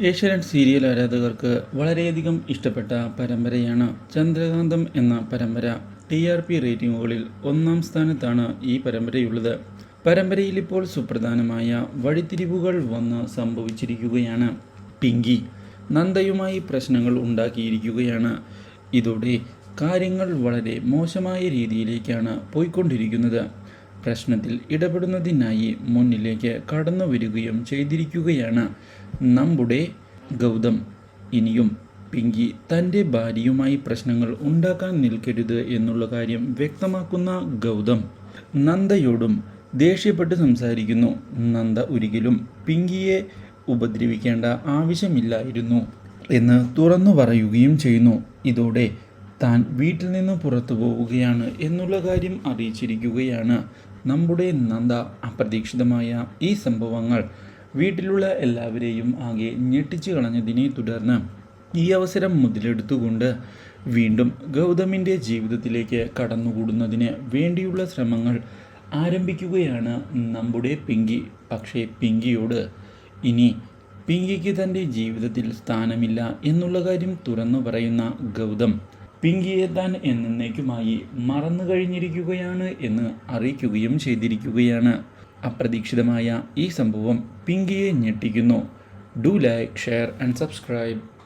Asianet serial ആരാധകർക്ക് വളരെയധികം ഇഷ്ടപ്പെട്ട പരമ്പരയാണ് ചന്ദ്രകാന്തം എന്ന പരമ്പര. ടി ആർ പി റേറ്റിംഗുകളിൽ ഒന്നാം സ്ഥാനത്താണ് ഈ പരമ്പരയുള്ളത്. പരമ്പരയിൽ ഇപ്പോൾ സുപ്രധാനമായ വഴിത്തിരിവുകൾ വന്ന് സംഭവിച്ചിരിക്കുകയാണ്. പിങ്കി നന്ദയുമായി പ്രശ്നങ്ങൾ ഉണ്ടാക്കിയിരിക്കുകയാണ്. ഇതോടെ കാര്യങ്ങൾ വളരെ മോശമായ രീതിയിലേക്കാണ് പോയിക്കൊണ്ടിരിക്കുന്നത്. പ്രശ്നത്തിൽ ഇടപെടുന്നതിനായി മുന്നിലേക്ക് കടന്നു വരികയും ചെയ്തിരിക്കുകയാണ്. നമ്മുടെ ഗൗതം ഇനിയും പിങ്കി തന്റെ ഭാര്യയുമായി പ്രശ്നങ്ങൾ ഉണ്ടാക്കാൻ നിൽക്കരുത് എന്നുള്ള കാര്യം വ്യക്തമാക്കുന്ന ഗൗതം നന്ദയോടും ദേഷ്യപ്പെട്ട് സംസാരിക്കുന്നു. നന്ദ ഒരിക്കലും പിങ്കിയെ ഉപദ്രവിക്കേണ്ട ആവശ്യമില്ലായിരുന്നു എന്ന് തുറന്നു പറയുകയും ചെയ്യുന്നു. ഇതോടെ താൻ വീട്ടിൽ നിന്ന് പുറത്തു പോവുകയാണ് എന്നുള്ള കാര്യം അറിയിച്ചിരിക്കുകയാണ്. നമ്മുടെ നന്ദ അപ്രതീക്ഷിതമായ ഈ സംഭവങ്ങൾ വീട്ടിലുള്ള എല്ലാവരെയും ആകെ ഞെട്ടിച്ചു കളഞ്ഞതിനെ തുടർന്ന് ഈ അവസരം മുതലെടുത്തുകൊണ്ട് വീണ്ടും ഗൗതമിന്റെ ജീവിതത്തിലേക്ക് കടന്നുകൂടുന്നതിന് വേണ്ടിയുള്ള ശ്രമങ്ങൾ ആരംഭിക്കുകയാണ് നമ്മുടെ പിങ്കി. പക്ഷേ പിങ്കിയോട് ഇനി പിങ്കിക്ക് തന്റെ ജീവിതത്തിൽ സ്ഥാനമില്ല എന്നുള്ള കാര്യം തുറന്നു പറയുന്ന ഗൗതം പിങ്കിയെ താൻ എന്നേക്കുമായി മറന്നു കഴിഞ്ഞിരിക്കുകയാണ് എന്ന് അറിയിക്കുകയും ചെയ്തിരിക്കുകയാണ്. അപ്രതീക്ഷിതമായ ഈ സംഭവം പിങ്കിയെ ഞെട്ടിക്കുന്നു. Do like share and subscribe.